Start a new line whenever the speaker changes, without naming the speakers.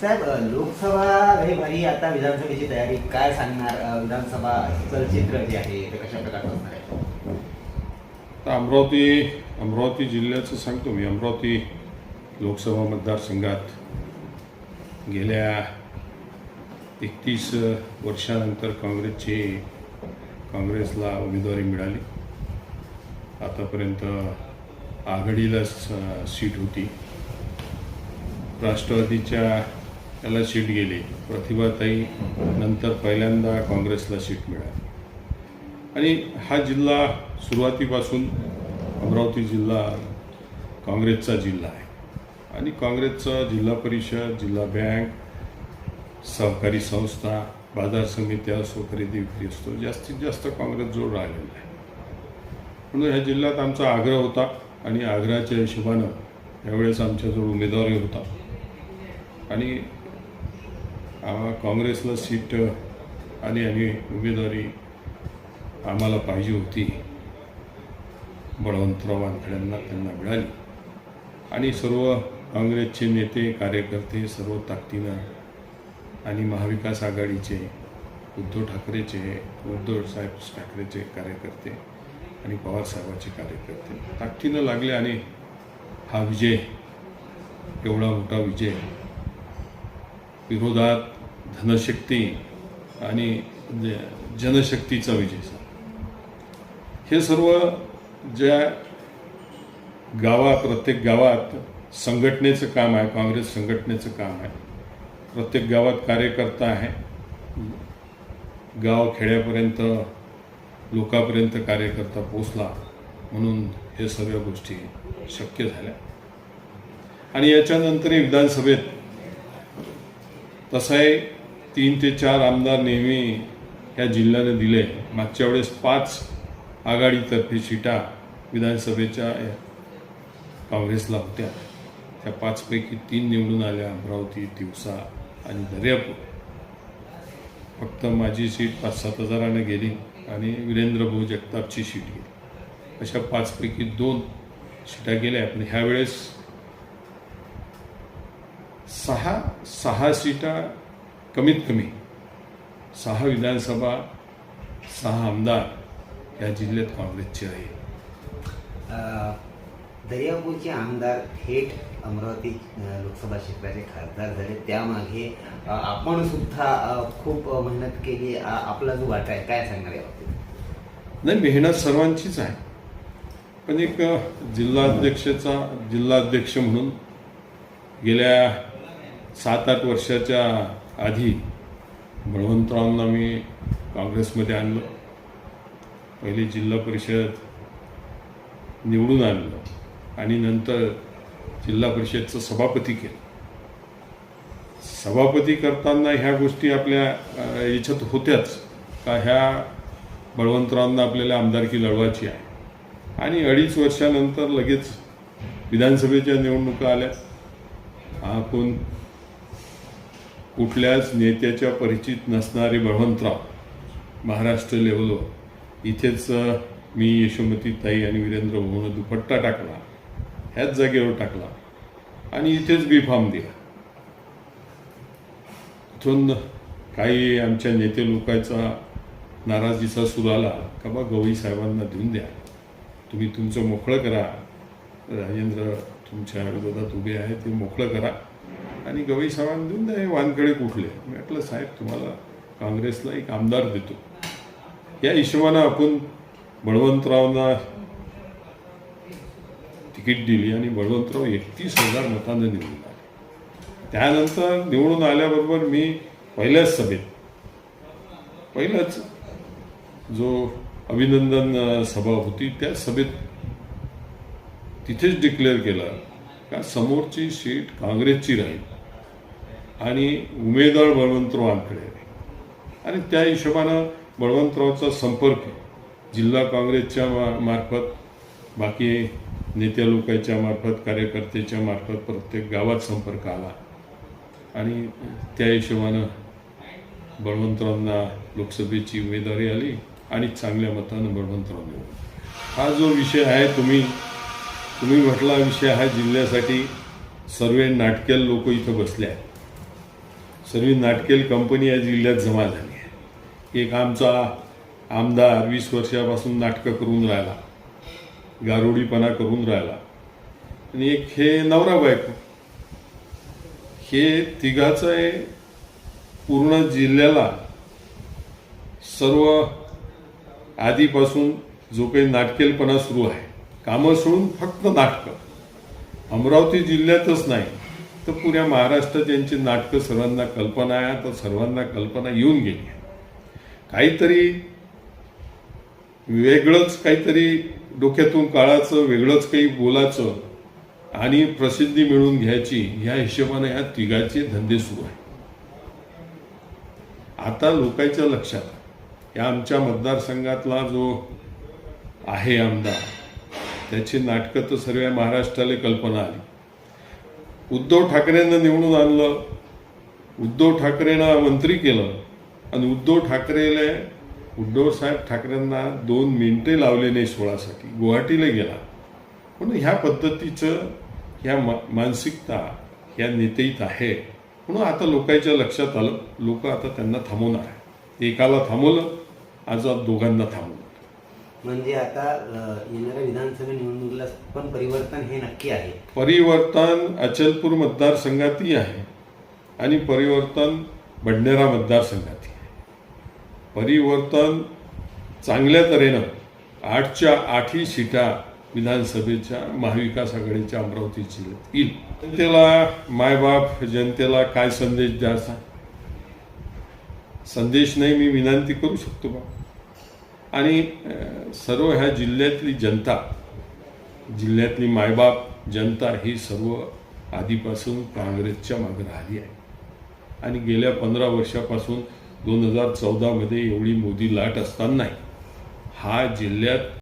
साहेब लोकसभा रविवारी आता विधानसभेची तयारी काय सांगणार? विधानसभा चलचित्र जे आहे ते कशा प्रकारचं असणार आहे?
तर अमरावती अमरावती जिल्ह्याचं सांगतो मी. अमरावती लोकसभा मतदारसंघात गेल्या एकतीस वर्षानंतर काँग्रेसची काँग्रेसला उमेदवारी मिळाली. आतापर्यंत आघाडीलाच सीट होती. राष्ट्रवादीच्या त्याला सीट गेली. प्रतिभाताई नंतर पहिल्यांदा काँग्रेसला सीट मिळाली. आणि हा जिल्हा सुरुवातीपासून अमरावती जिल्हा काँग्रेसचा जिल्हा आहे. आणि काँग्रेसचा जिल्हा परिषद जिल्हा बँक सहकारी संस्था बाजार समित्या असो खरेदी विक्री असतो जास्तीत जास्त काँग्रेस जोड राहिलेला आहे. म्हणून ह्या जिल्ह्यात आमचा आग्रह होता आणि आग्रहाच्या हिशोबानं यावेळेस आमच्याजवळ उमेदवारी होता. आणि आम्हा काँग्रेसला सीट आणि आम्ही उमेदवारी आम्हाला पाहिजे होती. बळवंतराव वानखड्यांना त्यांना मिळाली. आणि सर्व काँग्रेसचे नेते कार्यकर्ते सर्व ताकदीनं आणि महाविकास आघाडीचे उद्धव ठाकरेचे उद्धव साहेब ठाकरेचे कार्यकर्ते आणि पवारसाहेबाचे कार्यकर्ते. ताकदीनं लागले आणि हा विजय एवढा मोठा विजय विरोधात धनशक्ती आणि म्हणजे जनशक्तीचा विजय. झाला. हे सर्व ज्या गावात प्रत्येक गावात संघटनेचं काम आहे काँग्रेस संघटनेचं काम आहे. प्रत्येक गावात कार्यकर्ता आहे. गाव खेड्यापर्यंत लोकांपर्यंत कार्यकर्ता पोचला म्हणून हे सर्व गोष्टी शक्य झाल्या. आणि याच्यानंतरही विधानसभेत तसं आहे तीन ते चार आमदार नेहमी ह्या जिल्ह्याने दिले. मागच्या वेळेस पाच आघाडीतर्फे सीटा विधानसभेच्या काँग्रेसला होत्या. त्या पाचपैकी तीन निवडून आल्या अमरावती दिवसा आणि दर्यापूर. फक्त माझी सीट पाच सात हजाराने गेली आणि वीरेंद्रभाऊ जगतापची सीट गेली. अशा पाचपैकी दोन सीटा गेल्या. पण ह्यावेळेस सहा सहा सीटा कमीत कमी. सहा विधानसभा सहा आमदार या जिल्ह्यात काँग्रेसचे आहे.
दर्यापूरचे आमदार थेट अमरावती लोकसभा क्षेत्राचे खासदार झाले. त्यामागे आपण सुद्धा खूप मेहनत केली. आपला जो वाटा आहे काय सांगणार या बाबतीत?
नाही मेहनत सर्वांचीच आहे. पण एक जिल्हाध्यक्षाचा जिल्हाध्यक्ष म्हणून गेल्या सात आठ वर्षाच्या आधी बळवंतरावांना मी काँग्रेसमध्ये आणलं. पहिले जिल्हा परिषद निवडून आणलं आणि नंतर जिल्हा परिषदचं सभापती केलं. सभापती करताना ह्या गोष्टी आपल्या याच्यात होत्याच का ह्या बळवंतरावांना आपल्याला आमदारकी लढवायची आहे. आणि अडीच वर्षानंतर लगेच विधानसभेच्या निवडणुका आल्या. आपण कुठल्याच नेत्याच्या परिचित नसणारे बळवंतराव महाराष्ट्र लेवलवर इथेच मी यशोमती ताई आणि वीरेंद्र भाऊनं दुपट्टा टाकला ह्याच जागेवर टाकला आणि इथेच बी फॉर्म दिला. इथून काही आमच्या नेते लोकांचा नाराजीचा सूर आला का बा गवई साहेबांना देऊन द्या. तुम्ही तुमचं मोकळं करा. राजेंद्र तुमच्या विरोधात उभे आहे ते मोकळं करा. आणि गवई साहेबांना देऊन द्या हे वानकडे कुठले म्हटलं साहेब तुम्हाला काँग्रेसला एक आमदार देतो. या हिशोबानं आपण बळवंतरावना तिकीट दिली आणि बळवंतराव एकतीस हजार मतांनी निवडून आले. त्यानंतर निवडून आल्याबरोबर मी पहिल्याच सभेत पहिलाच जो अभिनंदन सभा होती त्या सभेत तिथेच डिक्लेअर केलं. का समोरची सीट काँग्रेसची राहील आणि उमेदवार बळवंतराव वानखडे आणि त्या हिशोबानं बळवंतरावचा संपर्क जिल्हा काँग्रेसच्या मा- मार्फत बाकी नेत्या लोकांच्या मार्फत कार्यकर्त्याच्या मार्फत प्रत्येक गावात संपर्क आला. आणि त्या हिशोबानं बळवंतरावांना लोकसभेची उमेदवारी आली आणि चांगल्या मतानं बळवंतराव निवडून हा जो विषय आहे तुम्ही तुम्ही म्हटला विषय हा जिल्ह्यासाठी. सर्व नाटकेल लोक इथं बसले आहेत. सर्व नाटकेल कंपनी या जिल्ह्यात जमा झाली आहे. एक आमचा आमदार वीस वर्षापासून नाटकं करून राहिला. गारुडीपणा करून राहिला. आणि एक हे नवरा बायको. हे तिघाचं आहे. पूर्ण जिल्ह्याला सर्व आधीपासून जो काही नाटकेलपणा सुरू आहे. कामं सोडून फक्त नाटकं. अमरावती जिल्ह्यातच नाही तर पुऱ्या महाराष्ट्रात यांची नाटकं सर्वांना कल्पना आहे तर सर्वांना कल्पना येऊन गेली काहीतरी वेगळंच काहीतरी डोक्यातून काळाचं वेगळंच काही बोलायचं आणि प्रसिद्धी मिळवून घ्यायची ह्या हिशोबाने ह्या तिघाचे धंदे सुरू आहे आता लोकांच्या लक्षात या आमच्या मतदारसंघातला जो आहे आमदार त्याची नाटकं तर सर्व महाराष्ट्राला कल्पना आली. उद्धव ठाकरेंना निवडून आणलं उद्धव ठाकरेंना मंत्री केलं आणि उद्धव ठाकरेला उद्धव साहेब ठाकरेंना दोन मिनिटे लावले नाही सोळासाठी गुवाहाटीला गेला. म्हणून ह्या पद्धतीचं ह्या मा मानसिकता ह्या नेतेत आहे. म्हणून आता लोकांच्या लक्षात आलं लोक आता त्यांना थांबवणार आहे एकाला थांबवलं आज दोघांना थांबवलं.
म्हणजे आता येणाऱ्या विधानसभा निवडणुकीला पण परिवर्तन हे नक्की आहे.
परिवर्तन अचलपूर मतदारसंघातही आहे आणि परिवर्तन भंडेरा मतदारसंघातही आहे. परिवर्तन चांगल्या तऱ्हेनं आठच्या आठही सीटा विधानसभेच्या महाविकास आघाडीच्या अमरावती जिल्ह्यात येईल जनतेला मायबाप जनतेला काय संदेश द्यायचा? संदेश नाही मी विनंती करू शकतो बा आणि सर्व ह्या जिल्ह्यातली जनता जिल्ह्यातली मायबाप जनता ही सर्व आधीपासून काँग्रेसच्या मागे राहिली आहे. आणि गेल्या पंधरा वर्षापासून दोन हजार चौदामध्ये एवढी मोदी लाट असतानाही हा जिल्ह्यात